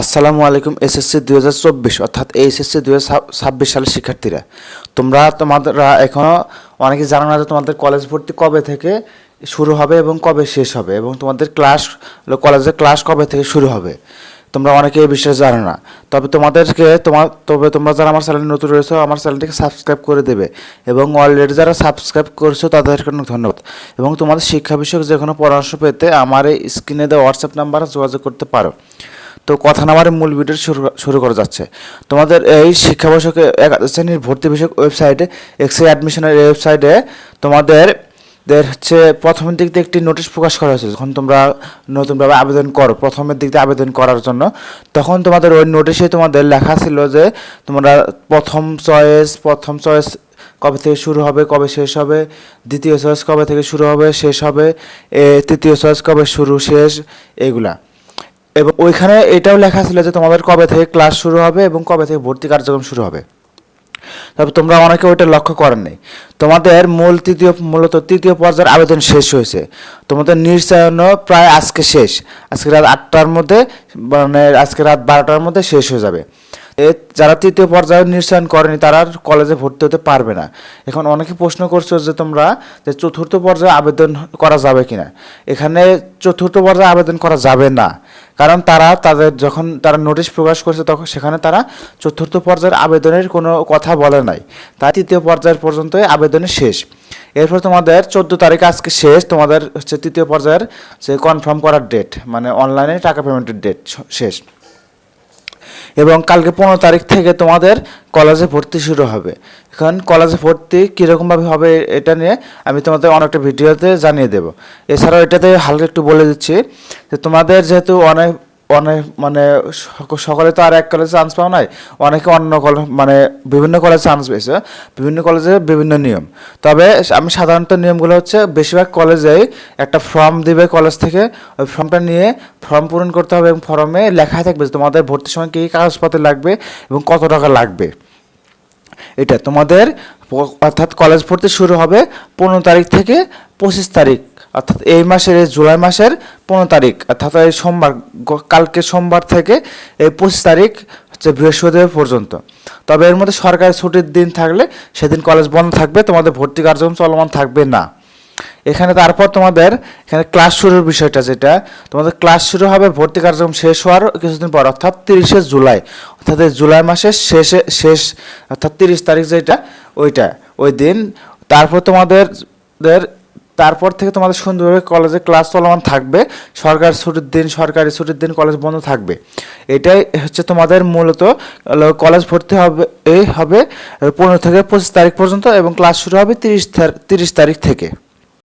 আসসালামু আলাইকুম, এসএসসি দু হাজার চব্বিশ, অর্থাৎ এইচএসসি দু হাজার ছাব্বিশ সালের শিক্ষার্থীরা। তোমরা তোমাদের এখনও অনেকে জানো না যে তোমাদের কলেজ ভর্তি কবে থেকে শুরু হবে এবং কবে শেষ হবে, এবং তোমাদের ক্লাস, কলেজের ক্লাস কবে থেকে শুরু হবে, তোমরা অনেকে এই বিষয়ে জানো না। তবে তোমাদেরকে তোমার তবে তোমরা যারা আমার চ্যানেলে নতুন রয়েছে, আমার চ্যানেলটিকে সাবস্ক্রাইব করে দেবে, এবং অলরেডি যারা সাবস্ক্রাইব করছ, তাদেরকে অনেক ধন্যবাদ। এবং তোমাদের শিক্ষা বিষয়ক যে কোনো পরামর্শ পেতে আমার এই স্ক্রিনে দেওয়া হোয়াটসঅ্যাপ নাম্বারে যোগাযোগ করতে পারো। তো কথা নামারে মূল ভিডিও শুরু শুরু করা যাচ্ছে। তোমাদের এই শিক্ষাবর্ষকে একাদশ শ্রেণির ভর্তি বিষয়ক ওয়েবসাইটে এক্সে অ্যাডমিশনের ওয়েবসাইটে তোমাদের দের হচ্ছে প্রথমের দিক দিয়ে একটি নোটিশ প্রকাশ করা হয়েছে। যখন তোমরা নতুনভাবে আবেদন করো, প্রথমের দিক দিয়ে আবেদন করার জন্য, তখন তোমাদের ওই নোটিশে তোমাদের লেখা ছিল যে তোমরা প্রথম চয়েস প্রথম চয়েস কবে থেকে শুরু হবে, কবে শেষ হবে, দ্বিতীয় চয়েস কবে থেকে শুরু হবে, শেষ হবে তৃতীয় চয়েস কবে শুরু, শেষ, এগুলা। এবং ওইখানে এটাও লেখা ছিল যে তোমাদের কবে থেকে ক্লাস শুরু হবে এবং কবে থেকে ভর্তি কার্যক্রম শুরু হবে। তবে তোমরা অনেকে ওইটা লক্ষ্য করেন নাই তোমাদের মূল তৃতীয়, মূলত তৃতীয় পর্যায়ের আবেদন শেষ হয়েছে। তোমাদের নিশ্চয়নও প্রায় আজকে শেষ। আজকে রাত আটটার মধ্যে মানে আজকে রাত বারোটার মধ্যে শেষ হয়ে যাবে। যারা তৃতীয় পর্যায়ে নিশ্চয়ন করেনি, তারা কলেজে ভর্তি হতে পারবে না। এখন অনেকে প্রশ্ন করছ যে তোমরা, যে চতুর্থ পর্যায়ে আবেদন করা যাবে কিনা? এখানে চতুর্থ পর্যায়ে আবেদন করা যাবে না। কারণ তারা তাদের যখন তারা নোটিশ প্রকাশ করছে, তখন সেখানে তারা চতুর্থ পর্যায়ের আবেদনের কোনো কথা বলে নাই। তাই তৃতীয় পর্যায়ের পর্যন্তই আবেদনের শেষ। এরপর তোমাদের চোদ্দ তারিখ আজকে শেষ। তোমাদের হচ্ছে তৃতীয় পর্যায়ের যে কনফার্ম করার ডেট মানে অনলাইনে টাকা পেমেন্টের ডেট শেষ। এবং কালকে পনেরো তারিখ থেকে তোমাদের কলেজে ভর্তি শুরু হবে। এখন কলেজে ভর্তি কীরকমভাবে হবে এটা নিয়ে আমি তোমাদের অনেকটা ভিডিওতে জানিয়ে দেবো। এছাড়াও এটাতে হালকা একটু বলে দিচ্ছি যে তোমাদের যেহেতু অনেক অনেক মানে সক- সকলে তো আর এক কলেজে চান্স পাওয়া নাই। অনেকে অন্য কলেজ মানে বিভিন্ন কলেজে চান্স পেয়েছে। বিভিন্ন কলেজে বিভিন্ন নিয়ম। তবে আমি সাধারণত নিয়মগুলো হচ্ছে, বেশিরভাগ কলেজেই একটা ফর্ম দিবে কলেজ থেকে। ওই ফর্মটা নিয়ে ফর্ম পূরণ করতে হবে এবং ফর্মে লেখা থাকবে তোমাদের ভর্তির সময় কী কাগজপত্র লাগবে এবং কত টাকা লাগবে। এটা তোমাদের অর্থাৎ কলেজ ভর্তি শুরু হবে পনেরো তারিখ থেকে পঁচিশ তারিখ অর্থাৎ এই মাসের জুলাই মাসের পনেরো তারিখ, অর্থাৎ এই সোমবার কালকে সোমবার থেকে এই পঁচিশ তারিখ হচ্ছে বৃহস্পতিবার পর্যন্ত। তবে এর মধ্যে সরকারি ছুটির দিন থাকলে সেদিন কলেজ বন্ধ থাকবে, তোমাদের ভর্তি কার্যক্রম চলমান থাকবে না। এখানে তারপর তোমাদের এখানে ক্লাস শুরুর বিষয়টা যেটা, তোমাদের ক্লাস শুরু হবে, ভর্তি কার্যক্রম শেষ হওয়ার কিছুদিন পর, অর্থাৎ তিরিশে জুলাই। অর্থাৎ জুলাই মাসের শেষে, শেষ, অর্থাৎ তিরিশ তারিখ যেটা, ওইটা, ওই দিন। তারপর তোমাদের, দের- তারপর থেকে তোমাদের সুন্দরভাবে কলেজে ক্লাস চলমান থাকবে। সরকার ছুটির দিন, সরকারি ছুটির দিন কলেজ বন্ধ থাকবে। এটাই হচ্ছে তোমাদের মূলত কলেজ ভর্তি হবে এই হবে পনেরো থেকে পঁচিশ তারিখ পর্যন্ত এবং ক্লাস শুরু হবে তিরিশ তিরিশ তারিখ থেকে।